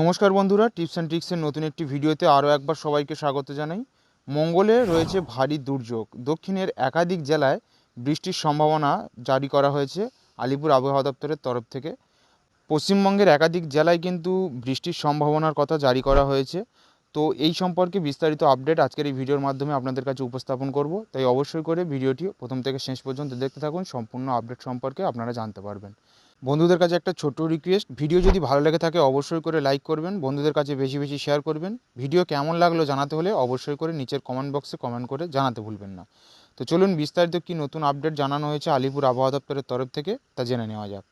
নমস্কার বন্ধুরা, tips and ট্রিক্সের নতুন একটি ভিডিওতে আরও একবার সবাইকে স্বাগত জানাই। মঙ্গলে রয়েছে ভারী দুর্যোগ। দক্ষিণের একাধিক জেলায় বৃষ্টির সম্ভাবনা জারি করা হয়েছে আলিপুর আবহাওয়া দপ্তরের তরফ থেকে। পশ্চিমবঙ্গের একাধিক জেলায় কিন্তু বৃষ্টির সম্ভাবনার কথা জারি করা হয়েছে। তো এই সম্পর্কে বিস্তারিত আপডেট আজকের এই ভিডিওর মাধ্যমে আপনাদের কাছে উপস্থাপন করব। তাই অবশ্যই করে ভিডিওটি প্রথম থেকে শেষ পর্যন্ত দেখতে থাকুন। সম্পূর্ণ আপডেট সম্পর্কে আপনারা জানতে পারবেন। বন্ধুদের কাছে একটা ছোট্ট রিকোয়েস্ট ভিডিও যদি ভালো লেগে থাকে অবশ্যই করে লাইক করবেন, বন্ধুদের কাছে বেশি বেশি শেয়ার করবেন। ভিডিও কেমন লাগল জানাতে হলে অবশ্যই করে নিচের কমেন্ট বক্সে কমেন্ট করে জানাতে ভুলবেন না। তো চলুন বিস্তারিত কি নতুন আপডেট জানানো হয়েছে আলিপুর আবহাওয়া দপ্তরের তরফ থেকে তা জেনে নেওয়া যাক।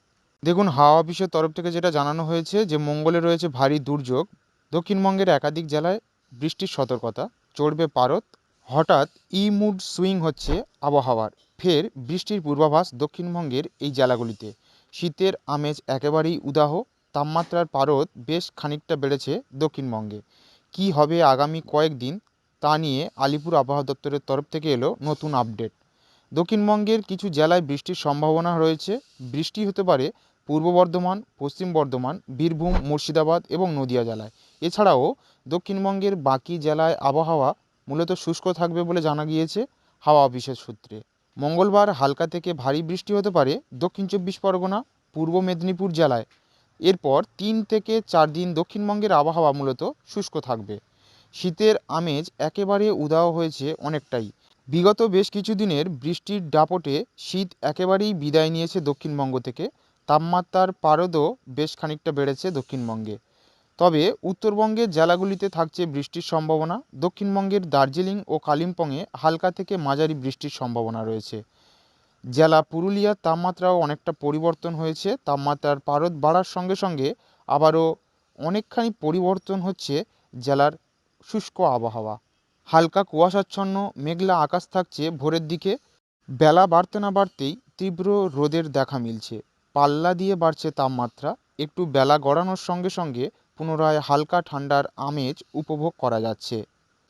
দেখুন, হাওয়া অফিসের তরফ থেকে যেটা জানানো হয়েছে যে মঙ্গলে রয়েছে ভারী দুর্যোগ, দক্ষিণবঙ্গের একাধিক জেলায় বৃষ্টির সতর্কতা, চড়বে পারত হঠাৎ ই মুড সুইং হচ্ছে আবহাওয়ার। ফের বৃষ্টির পূর্বাভাস দক্ষিণবঙ্গের এই জেলাগুলিতে। শীতের আমেজ একেবারেই উদাহ, তাপমাত্রার পারদ বেশ খানিকটা বেড়েছে দক্ষিণবঙ্গে। কি হবে আগামী কয়েকদিন তা নিয়ে আলিপুর আবহাওয়া দপ্তরের তরফ থেকে এলো নতুন আপডেট। দক্ষিণবঙ্গের কিছু জেলায় বৃষ্টির সম্ভাবনা রয়েছে। বৃষ্টি হতে পারে পূর্ব বর্ধমান, পশ্চিম বর্ধমান, বীরভূম, মুর্শিদাবাদ এবং নদিয়া জেলায়। এছাড়াও দক্ষিণবঙ্গের বাকি জেলায় আবহাওয়া মূলত শুষ্ক থাকবে বলে জানা গিয়েছে হাওয়া অফিসের সূত্রে। মঙ্গলবার হালকা থেকে ভারী বৃষ্টি হতে পারে দক্ষিণ চব্বিশ পরগনা পূর্ব মেদিনীপুর জেলায়। এরপর তিন থেকে চার দিন দক্ষিণবঙ্গের আবহাওয়া মূলত শুষ্ক থাকবে। শীতের আমেজ একেবারে উদাও হয়েছে অনেকটাই। বিগত বেশ কিছু দিনের বৃষ্টির দাপটে শীত একেবারেই বিদায় নিয়েছে দক্ষিণবঙ্গ থেকে। তাপমাত্রার পারদও বেশ খানিকটা বেড়েছে দক্ষিণবঙ্গে। তবে উত্তরবঙ্গের জেলাগুলিতে থাকছে বৃষ্টির সম্ভাবনা। দক্ষিণবঙ্গের দার্জিলিং ও কালিম্পংয়ে হালকা থেকে মাঝারি বৃষ্টির সম্ভাবনা রয়েছে। জেলা পুরুলিয়ার তাপমাত্রাও অনেকটা পরিবর্তন হয়েছে। তাপমাত্রার পারদ বাড়ার সঙ্গে সঙ্গে আবারও অনেকখানি পরিবর্তন হচ্ছে জেলার শুষ্ক আবহাওয়া। হালকা কুয়াশাচ্ছন্ন মেঘলা আকাশ থাকছে ভোরের দিকে। বেলা বাড়তে না বাড়তেই তীব্র রোদের দেখা মিলছে। পাল্লা দিয়ে বাড়ছে তাপমাত্রা। একটু বেলা গড়ানোর সঙ্গে সঙ্গে পুনরায় হালকা ঠান্ডার আমেজ উপভোগ করা যাচ্ছে।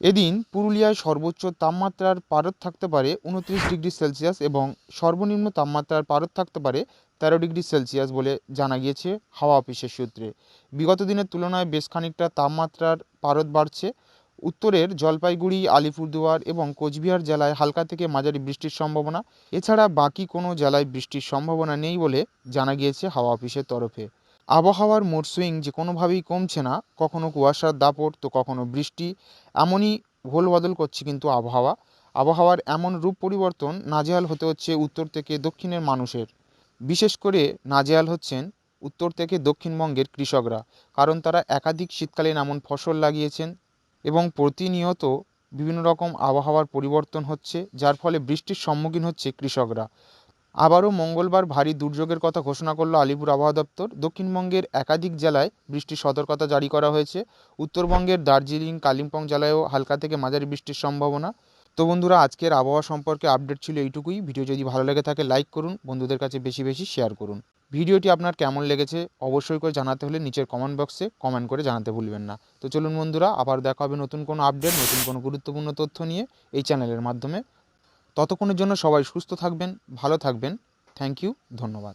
এদিন পুরুলিয়ায় সর্বোচ্চ তাপমাত্রার পারদ থাকতে পারে উনত্রিশ ডিগ্রি সেলসিয়াস এবং সর্বনিম্ন তাপমাত্রার পারদ থাকতে পারে তেরো ডিগ্রি সেলসিয়াস বলে জানা গিয়েছে হাওয়া অফিসের সূত্রে। বিগত দিনের তুলনায় বেশ খানিকটা তাপমাত্রার পারদ বাড়ছে। উত্তরের জলপাইগুড়ি, আলিপুরদুয়ার এবং কোচবিহার জেলায় হালকা থেকে মাঝারি বৃষ্টির সম্ভাবনা। এছাড়া বাকি কোনো জেলায় বৃষ্টির সম্ভাবনা নেই বলে জানা গিয়েছে হাওয়া অফিসের তরফে। আবহাওয়ার মোড সুইং যে কোনোভাবেই কমছে না, কখনো কুয়াশার দাপট, তো কখনো বৃষ্টি, এমনই ভোল বদল করছে কিন্তু আবহাওয়া। আবহাওয়ার এমন রূপ পরিবর্তন নাজেহাল হতে হচ্ছে উত্তর থেকে দক্ষিণের মানুষের। বিশেষ করে নাজেহাল হচ্ছেন উত্তর থেকে দক্ষিণবঙ্গের কৃষকরা, কারণ তারা একাধিক শীতকালীন এমন ফসল লাগিয়েছেন এবং প্রতিনিয়ত বিভিন্ন রকম আবহাওয়ার পরিবর্তন হচ্ছে, যার ফলে বৃষ্টির সম্মুখীন হচ্ছে কৃষকরা। আবারও মঙ্গলবার ভারী দুর্যোগের কথা ঘোষণা করল আলিপুর আবহাওয়া দপ্তর। দক্ষিণবঙ্গের একাধিক জেলায় বৃষ্টির সতর্কতা জারি করা হয়েছে। উত্তরবঙ্গের দার্জিলিং, কালিম্পং জেলায়ও হালকা থেকে মাঝারি বৃষ্টির সম্ভাবনা। তো বন্ধুরা, আজকের আবহাওয়া সম্পর্কে আপডেট ছিল এইটুকুই। ভিডিও যদি ভালো লেগে থাকে, লাইক করুন, বন্ধুদের কাছে বেশি বেশি শেয়ার করুন। ভিডিওটি আপনার কেমন লেগেছে অবশ্যই করে জানাতে হলে নিচের কমেন্ট বক্সে কমেন্ট করে জানাতে ভুলবেন না। তো চলুন বন্ধুরা, আবার দেখা হবে নতুন কোনো আপডেট নতুন কোনো গুরুত্বপূর্ণ তথ্য নিয়ে এই চ্যানেলের মাধ্যমে। ততক্ষণের জন্য সবাই সুস্থ থাকবেন ভালো থাকবেন। থ্যাংক ইউ ধন্যবাদ।